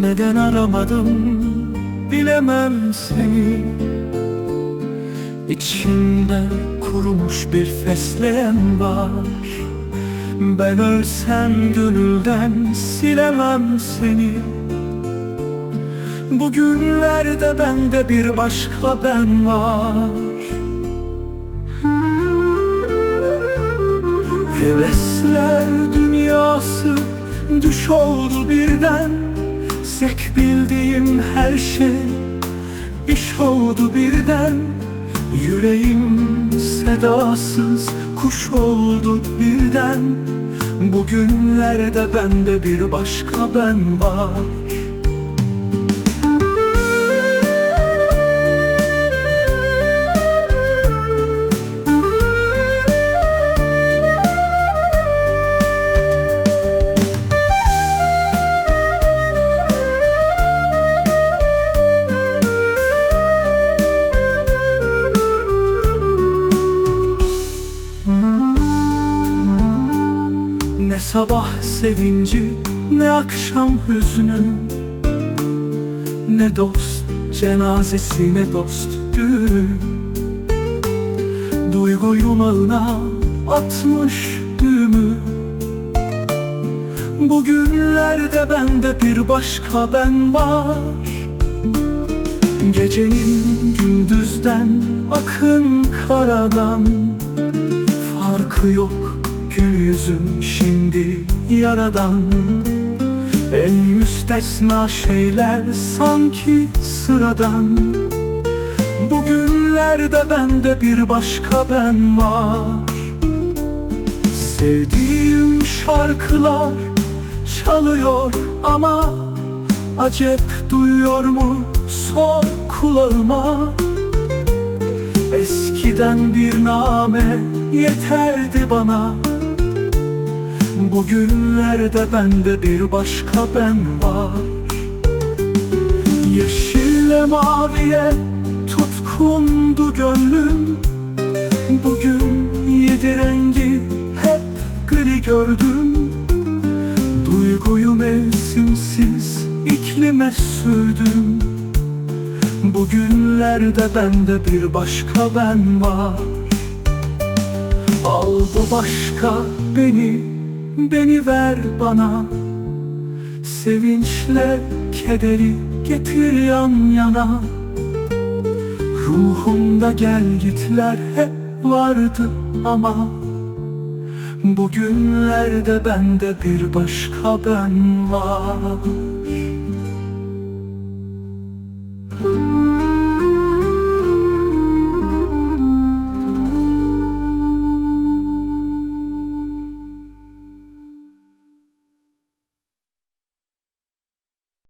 Neden aramadım bilemem seni. İçimde kurumuş bir fesleğen var. Ben ölsem gönülden silemem seni. Bugünlerde bende bir başka ben var. Hevesler dünyası düş oldu birden Sek bildiğim her şey iş oldu birden. Yüreğim sedasız kuş oldu birden. Bugünlerde bende bir başka ben var sabah sevinci ne akşam hüznü. Ne dost cenazesi ne dost düğün Duygu yumağına atmış düğümü. Bugünlerde bende bir başka ben var. Gecenin gündüzden akın karadan Farkı yok gül şimdi yaradan. En müstesna şeyler sanki sıradan. Bugünlerde bende bir başka ben var. Sevdiğim şarkılar çalıyor ama Acep duyuyor mu sor kulağıma. Eskiden bir name yeterdi bana Bugünlerde bende bir başka ben var. Yeşille maviye tutkundu gönlüm. Bugün yedi rengi hep gri gördüm. Duyguyu mevsimsiz iklime sürdüm. Bugünlerde bende bir başka ben var. Al bu başka beni, beni ver bana. Sevinçle kederi getir yan yana. Ruhumda gel gitler hep vardı ama Bugünlerde bende bir başka ben var